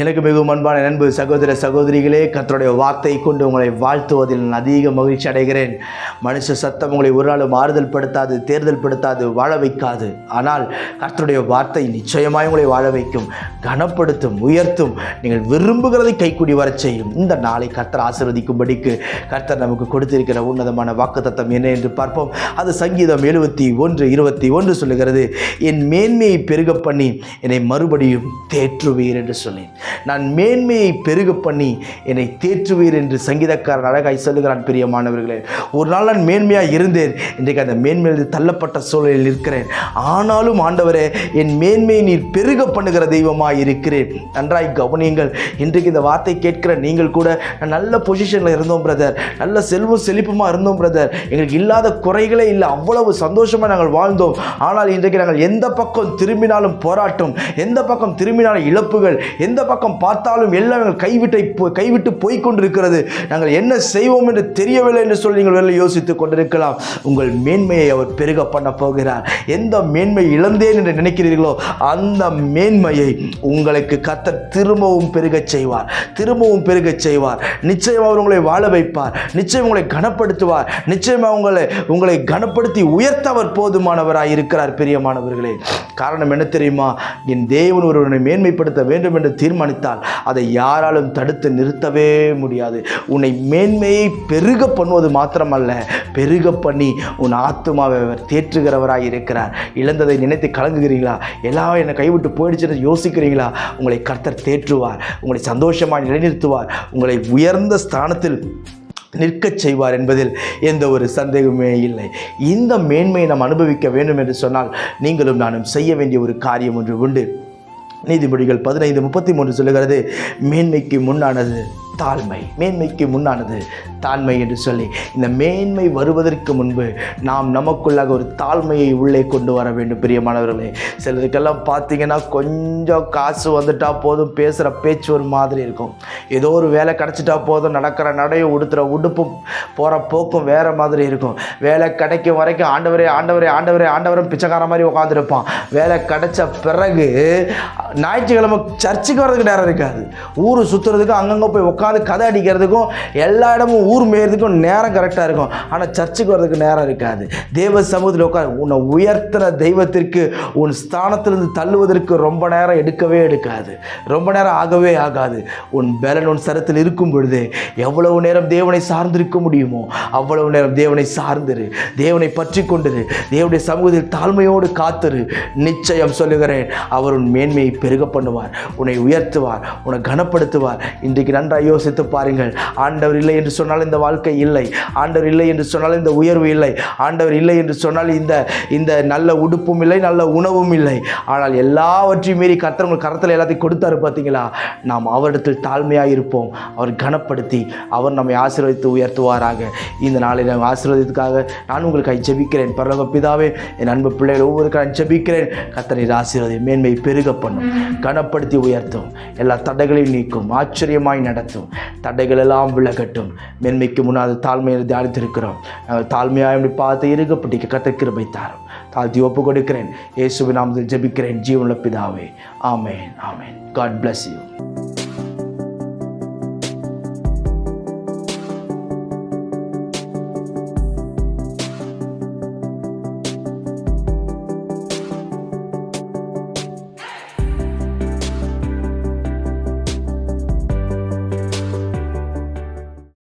எனக்கு மிகவும் அன்பான நண்பு சகோதர சகோதரிகளே கத்தருடைய வார்த்தை கொண்டு உங்களை வாழ்த்துவதில் நான் அதிக மகிழ்ச்சி அடைகிறேன். மனுஷ சத்தம் உங்களை ஒரு நாளும் ஆறுதல் படுத்தாது தேர்தல் படுத்தாது வாழ வைக்காது. ஆனால் கர்த்தருடைய வார்த்தை நிச்சயமாய் உங்களை வாழ வைக்கும் கனப்படுத்தும் உயர்த்தும். நீங்கள் விரும்புகிறதை கைக்கூடி வரச் செய்யும். இந்த நாளை கர்த்தர் ஆசீர்வதிக்கும்படிக்கு கர்த்தர் நமக்கு கொடுத்திருக்கிற உன்னதமான வாக்குத்தத்தம் என்ன என்று பார்ப்போம். அது சங்கீதம் எழுபத்தி ஒன்று இருபத்தி ஒன்று சொல்லுகிறது என் மேன்மையை பெருக பண்ணி என்னை மறுபடியும் தேற்றுவீர் என்று சொன்னேன். நான் மேன்மையை பெருக பண்ணி என்னை தேற்றுவீர் என்று சங்கீதக்காரன் அழகாய் சொல்லுகிறான் பிரியமானவர்களே. ஒரு நாள் நான் மேன்மையாக இருந்தேன். இன்றைக்கு அந்த மேன்மையில் தள்ளப்பட்ட சூழலில் இருக்கிறேன். ஆனாலும் ஆண்டவரே என் மேன்மையை நீர் பெருக பண்ணுகிற தெய்வமாக இருக்கிறேன். நன்றாய் கவனியுங்கள். இன்றைக்கு இந்த வார்த்தை கேட்கிற நீங்கள் கூட நான் நல்ல பொசிஷனில் இருந்தோம் பிரதர் நல்ல செல்வம் செழிப்புமாக இருந்தோம் பிரதர் எங்களுக்கு இல்லாத குறைகளே இல்லை. அவ்வளவு சந்தோஷமாக நாங்கள் வாழ்ந்தோம். ஆனால் இன்றைக்கு நாங்கள் எந்த பக்கம் திரும்பினாலும் போராட்டம் எந்த பக்கம் திரும்பினாலும் இழப்புகள் எந்த பக்கம் பார்த்தாலும் எல்லாம் எங்கள் கைவிட்டை கைவிட்டு போய் கொண்டிருக்கிறது நாங்கள் என்ன செய்வோம் என்று தெரியவில்லை என்று சொல்லி நீங்கள் வெளில யோசித்துக் கொண்டிருக்கலாம். உங்கள் மேன்மையை அவர் பெருக பண்ண போகிறார். எந்த மேன்மை இழந்தேன் என்று நினைக்கிறீர்களோ அந்த மேன்மையை உங்களுக்கு கத்த திரும்பவும் பெருகச் செய்வார். திரும்பவும் பெருகச் செய்வார். நிச்சயம் அவர் உங்களை வாழ வைப்பார். நிச்சயம் உங்களை கனப்படுத்துவார். நிச்சயமாக உங்களை உங்களை கனப்படுத்தி உயர்த்தவர் போதுமானவராக இருக்கிறார் பிரியமானவர்களே. காரணம் என்ன தெரியுமா? என் தேவன் ஒருவனை மேன்மைப்படுத்த வேண்டும் என்று தீர்மானித்தால் அதை யாராலும் தடுத்து நிறுத்தவே முடியாது. உன்னை மேன்மையை பெருக பண்ணுவது மாத்திரமல்ல பெருக பண்ணி உன் ஆத்துமாவை அவர் தேற்றுகிறவராக இருக்கிறார். இழந்ததை நினைத்து கலங்குகிறீங்களா எல்லாம் என்னை கைவிட்டு போயிடுச்சுன்னு யோசிக்கிறீங்களா உங்களை கர்த்தர் தேற்றுவார் உங்களை சந்தோஷமாக நிலைநிறுத்துவார் உங்களை உயர்ந்த ஸ்தானத்தில் நிற்கச் செய்வார் என்பதில் எந்த ஒரு சந்தேகமே இல்லை. இந்த மேன்மையை நாம் அனுபவிக்க வேண்டும் என்று சொன்னால் நீங்களும் நானும் செய்ய வேண்டிய ஒரு காரியம் ஒன்று உண்டு. நீதிமொழிகள் பதினைந்து முப்பத்தி மூன்று சொல்லுகிறது மேன்மைக்கு முன்னானது தாழ்மை மேன்மைக்கு முன்னானது தாழ்மை என்று சொல்லி. இந்த மேன்மை வருவதற்கு முன்பு நாம் நமக்குள்ளாக ஒரு தாழ்மையை உள்ளே கொண்டு வர வேண்டும் பிரியமானவர்களே. சிலருக்கெல்லாம் பார்த்தீங்கன்னா கொஞ்சம் காசு வந்துட்டால் போதும் பேசுகிற பேச்சு ஒரு மாதிரி இருக்கும். ஏதோ ஒரு வேலை கிடச்சிட்டா போதும் நடக்கிற நடையும் உடுத்துகிற உடுப்பும் போகிற போக்கும் வேறு மாதிரி இருக்கும். வேலை கிடைக்கும் வரைக்கும் ஆண்டவரே ஆண்டவரே ஆண்டவரே ஆண்டவரும் பிச்சைக்கார மாதிரி உட்காந்துருப்பான் வேலை கிடைச்ச பிறகு ஞாயிற்றுக்கிழமை சர்ச்சுக்கு வர்றதுக்கு நேரம் இருக்காது. ஊர் சுற்றுறதுக்கும் அங்கங்கே போய் உட்காந்து கதை அடிக்கிறதுக்கும் எல்லா இடமும் ஊர் மேயறதுக்கும் நேரம் கரெக்டாக இருக்கும். ஆனால் சர்ச்சுக்கு வர்றதுக்கு நேரம் இருக்காது. தேவ சமூகத்தில் உட்காந்து உன்னை உயர்த்தின தெய்வத்திற்கு உன் ஸ்தானத்திலிருந்து தள்ளுவதற்கு ரொம்ப நேரம் எடுக்கவே எடுக்காது. ரொம்ப நேரம் ஆகவே ஆகாது. உன் பலன் உன் சரத்தில் இருக்கும் பொழுதே எவ்வளவு நேரம் தேவனை சார்ந்திருக்க முடியுமோ அவ்வளவு நேரம் தேவனை சார்ந்திரு. தேவனை பற்றி கொண்டிரு. தேவனுடைய சமூகத்தில் தாழ்மையோடு காத்திரு. நிச்சயம் சொல்லுகிறேன் அவர் உன் மேன்மையை பெருக பண்ணுவார் உன்னை உயர்த்துவார் உன்னை கனப்படுத்துவார். இன்றைக்கு நன்றாக யோசித்து பாருங்கள். ஆண்டவர் இல்லை என்று சொன்னால் இந்த வாழ்க்கை இல்லை. ஆண்டவர் இல்லை என்று சொன்னால் இந்த உயர்வு இல்லை. ஆண்டவர் இல்லை என்று சொன்னால் இந்த இந்த நல்ல உடுப்பும் இல்லை நல்ல உணவும் இல்லை. ஆனால் எல்லாவற்றையும் மீறி கர்த்தர் உங்கள் கரத்தில் எல்லாத்தையும் கொடுத்தாரு பார்த்தீங்களா? நாம் அவரிடத்தில் தாழ்மையாக இருப்போம். அவர் கனப்படுத்தி அவர் நம்மை ஆசீர்வதித்து உயர்த்துவாராக. இந்த நாளை நாம் ஆசீர்வதித்துக்காக நான் உங்களுக்காக ஜெபிக்கிறேன். பரலோக பிதாவே என் அன்பு பிள்ளைகள் ஒவ்வொருக்காக நான் ஜெபிக்கிறேன் கத்தனை ஆசீர்வதி மேன்மை பெருக பண்ணும். கனப்படுத்தி உயர்த்தும். எல்லா தடைகளையும் நீக்கும் ஆச்சரியமாய் நடத்தும். தடைகள் எல்லாம் விலகட்டும். மேன்மைக்கு முன்னாடி தாழ்மையை தியானித்திருக்கிறோம். நாங்கள் தாழ்மையாக இப்படி பார்த்து இருக்கப்பட்டிக்க கத்த கிருபை தாரும். தாழ்த்தி ஒப்பு கொடுக்கிறேன். இயேசுவின் நாமத்தில் ஜெபிக்கிறேன். ஜீவனுள்ள பிதாவே. ஆமேன் ஆமேன். God bless you